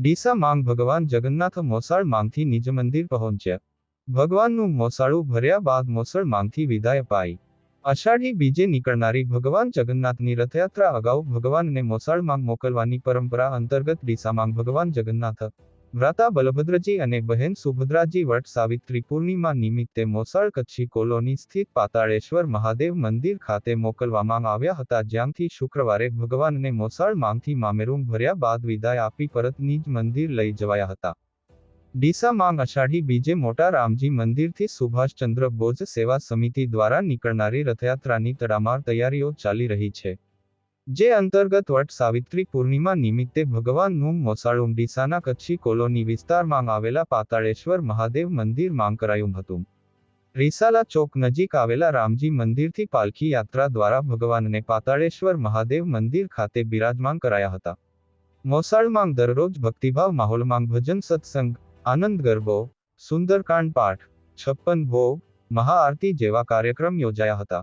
ડીસા માંગ ભગવાન જગન્નાથ મોસાળ માંગથી નિજ મંદિર પહોંચ્યા. ભગવાનનું મોસાળું ભર્યા બાદ મોસળ માંગથી વિદાય અપાઈ અષાઢી બીજે નીકળનારી ભગવાન જગન્નાથની રથયાત્રા અગાઉ ભગવાનને મોસાળ માંગ મોકલવાની પરંપરા અંતર્ગત ડીસા માંગ ભગવાન જગન્નાથ ભ્રાતા બલભદ્રજી અને બહેન સુભદ્રાજી વટ સાવિત્રી પૂર્ણિમા નિમિત્તે મોસાળ કચ્છી કોલોની સ્થિત પાતાળેશ્વર મહાદેવ મંદિર ખાતે મોકલવામાં આવ્યા હતા. જ્યાંથી શુક્રવારે ભગવાનને મોસાળ માંગથી મામેરૂમ ભર્યા બાદ વિદાય આપી પરત નિજ મંદિર લઈ જવાયા હતા. ડીસા માંગ અષાઢી બીજે મોટા રામજી મંદિરથી સુભાષચંદ્ર બોઝ સેવા સમિતિ દ્વારા નીકળનારી રથયાત્રાની તડામાર તૈયારીઓ ચાલી રહી છે. જે અંતર્ગત વટ સાવિત્રી પૂર્ણિમા નિમિત્તે ભગવાનનું મોસાળું ડીસાના કચ્છી કોલોની વિસ્તારમાં આવેલા પાતાળેશ્વર મહાદેવ મંદિર માંગ કરાયું હતું. રીસાલા ચોક નજીક આવેલા રામજી મંદિરથી પાલખી યાત્રા દ્વારા ભગવાનને પાતાળેશ્વર મહાદેવ મંદિર ખાતે બિરાજમાન કરાયા હતા. મોસાળમાં દરરોજ ભક્તિભાવ માહોલમાં ભજન સત્સંગ, આનંદ ગરબો, સુંદરકાંડ પાઠ, છપ્પન ભોગ, મહાઆરતી જેવા કાર્યક્રમ યોજાયા હતા.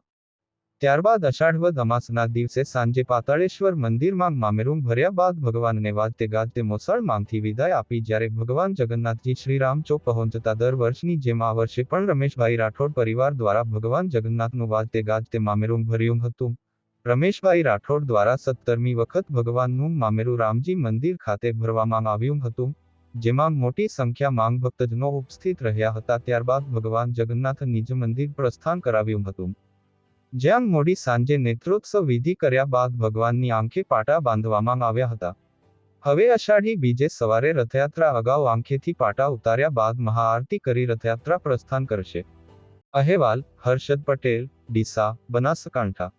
ત્યારબાદ અષાઢવદ અમાસના દિવસે સાંજે પાતાળેશ્વર મંદિરમાં મામેરૂમ ભર્યા બાદ ભગવાનને વાજતે ગાજતે મોસાળ માંગથી વિદાય આપી જ્યારે ભગવાન જગન્નાથજી શ્રીરામ ચોક પહોંચતા દર વર્ષની જેમ આ વર્ષે પણ રમેશભાઈ રાઠોડ પરિવાર દ્વારા ભગવાન જગન્નાથનું વાજતે ગાજતે મામેરૂમ ભર્યું હતું. રમેશભાઈ રાઠોડ દ્વારા સત્તરમી વખત ભગવાનનું મામેરું રામજી મંદિર ખાતે ભરવામાં આવ્યું હતું, જેમાં મોટી સંખ્યામાં ભક્તજનો ઉપસ્થિત રહ્યા હતા. ત્યારબાદ ભગવાન જગન્નાથ નિજ મંદિર પ્રસ્થાન કરાવ્યું હતું. જ્યાં મોડી સાંજે નેત્રોત્સવ વિધિ કર્યા બાદ ભગવાનની આંખે પાટા બાંધવામાં આવ્યા હતા. હવે અષાઢી બીજે સવારે રથયાત્રા અગાઉ આંખેથી પાટા ઉતાર્યા બાદ મહાઆરતી કરી રથયાત્રા પ્રસ્થાન કરશે. અહેવાલ, હર્ષદ પટેલ, ડીસા, બનાસકાંઠા.